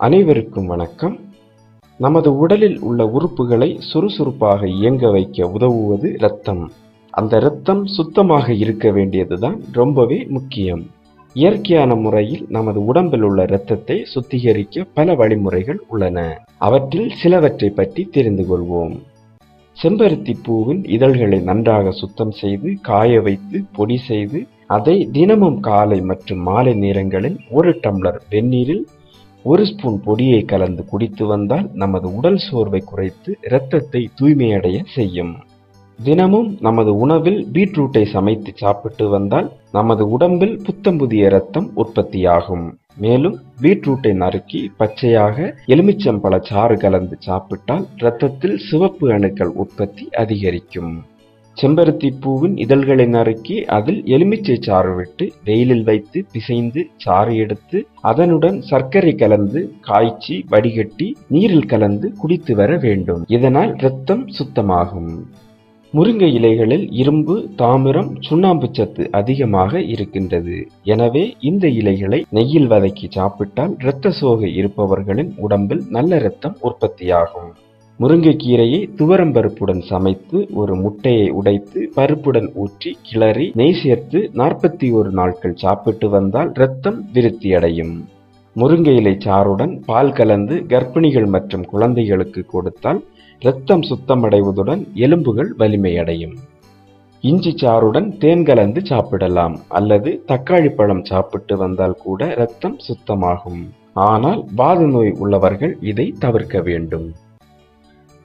அனைவருக்கும் வணக்கம். நமது உடலில் உள்ள உறுப்புகளை சுறுசுறுப்பாக இயங்க வைக்க உதவுவது இரத்தம். அந்த இரத்தம் சுத்தமாக இருக்க வேண்டியதுதான் ரொம்பவே முக்கியம். இயற்கையான முறையில் நமது உடம்பில் உள்ள இரத்தத்தை சுத்திகரிக்க பல வழிமுறைகள் உள்ளன. அவற்றில் சிலவற்றை பற்றி தெரிந்து கொள்வோம். செம்பருத்தி பூவின் இதழ்களை நன்றாக சுத்தம் செய்து காய வைத்து பொடி செய்து அதை தினமும் காலை மற்றும் மாலை நேரங்களில் ஒரு டம்ளர் வெந்நீரில் ஒரு ஸ்பூன் பொடியை கலந்து குடித்து வந்தால் நமது உடல் சோர்வை குறைத்து இரத்தத்தை தூய்மையடைய செய்யும். தினமும் நமது உணவில் பீட்ரூட்டை சமைத்து சாப்பிட்டு வந்தால் நமது உடம்பில் புத்தம்புதிய ரத்தம் இரத்தம் உற்பத்தியாகும். மேலும் பீட்ரூட்டை நறுக்கி பச்சையாக எலுமிச்சம்பழ சாறு கலந்து சாப்பிட்டால் இரத்தத்தில் சிவப்பு அணுக்கள் உற்பத்தி அதிகரிக்கும். செம்பருத்தி பூவின் இதழ்களை நறுக்கி அதில் எலுமிச்சை சாறு விட்டு வெயிலில் வைத்து பிசைந்து சாறு எடுத்து அதனுடன் சர்க்கரை கலந்து காய்ச்சி வடிகட்டி நீரில் கலந்து குடித்து வர வேண்டும். இதனால் இரத்தம் சுத்தமாகும். முருங்கை இலைகளில் இரும்பு தாமிரம் சுண்ணாம்பு சத்து அதிகமாக இருக்கின்றது. எனவே இந்த இலைகளை நெய்யில் வதக்கி சாப்பிட்டால் இரத்த சோகை இருப்பவர்களின் உடம்பில் நல்ல இரத்தம் உற்பத்தியாகும். முருங்கைக்கீரையை துவரம் பருப்புடன் சமைத்து ஒரு முட்டையை உடைத்து பருப்புடன் ஊற்றி கிளறி நெய் சேர்த்து நாற்பத்தி ஒரு நாட்கள் சாப்பிட்டு வந்தால் இரத்தம் விருத்தியடையும். முருங்கை இலை சாறுடன் பால் கலந்து கர்ப்பிணிகள் மற்றும் குழந்தைகளுக்கு கொடுத்தால் இரத்தம் சுத்தமடைவதுடன் எலும்புகள் வலிமையடையும். இஞ்சி சாறுடன் தேன் கலந்து சாப்பிடலாம் அல்லது தக்காளி பழம் சாப்பிட்டு வந்தால் கூட இரத்தம் சுத்தமாகும். ஆனால் வாத நோய் உள்ளவர்கள் இதை தவிர்க்க வேண்டும்.